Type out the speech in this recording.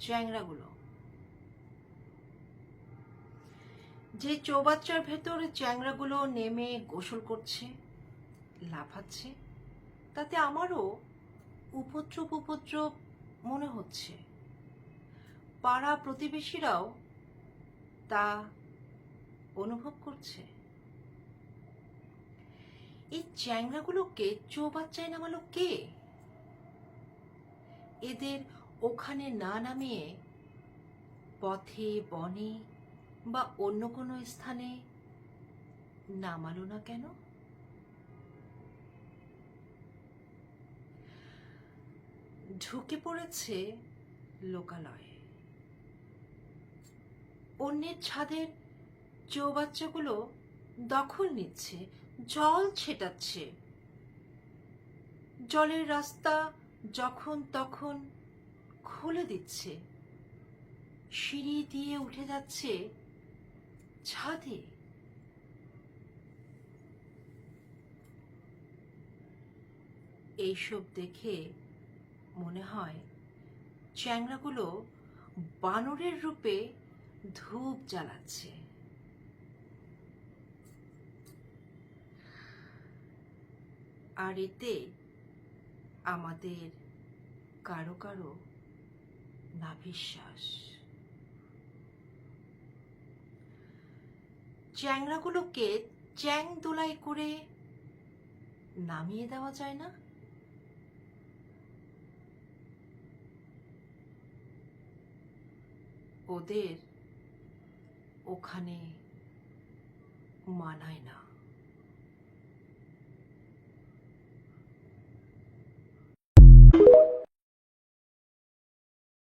চ্যাংড়াগুলো। যে চৌবাচ্চার ভেতর চ্যাংড়াগুলো নেমে গোসল করছে, লাফাচ্ছে, তাতে আমারও উপদ্রব উপদ্রব মনে হচ্ছে। পাড়া প্রতিবেশীরাও তা অনুভব করছে। এই চ্যাংড়াগুলোকে, চৌবাচ্চায় নামালো কে? এদের ওখানে না নামিয়ে পথে, বনে বা অন্য কোনো স্থানে নামালো না কেন? ঢুকে পড়েছে লোকালয়ে। অন্যের ছাদের চৌবাচ্চাগুলো দখল নিচ্ছে, জল ছেটাচ্ছে। জলের রাস্তা যখন তখন খুলে দিচ্ছে। সিঁড়ি দিয়ে উঠে যাচ্ছে ছাদে। এইসব দেখে মনে হয় চ্যাংড়াগুলো বানরের রূপে ধূপ জ্বালাচ্ছে। আর এতে আমাদের কারও কারও নাভিশ্বাস। চ্যাংড়াগুলোকে চ্যাং দোলাই করে নামিয়ে দেওয়া যায় না? ওদের ওখানে মানায় না।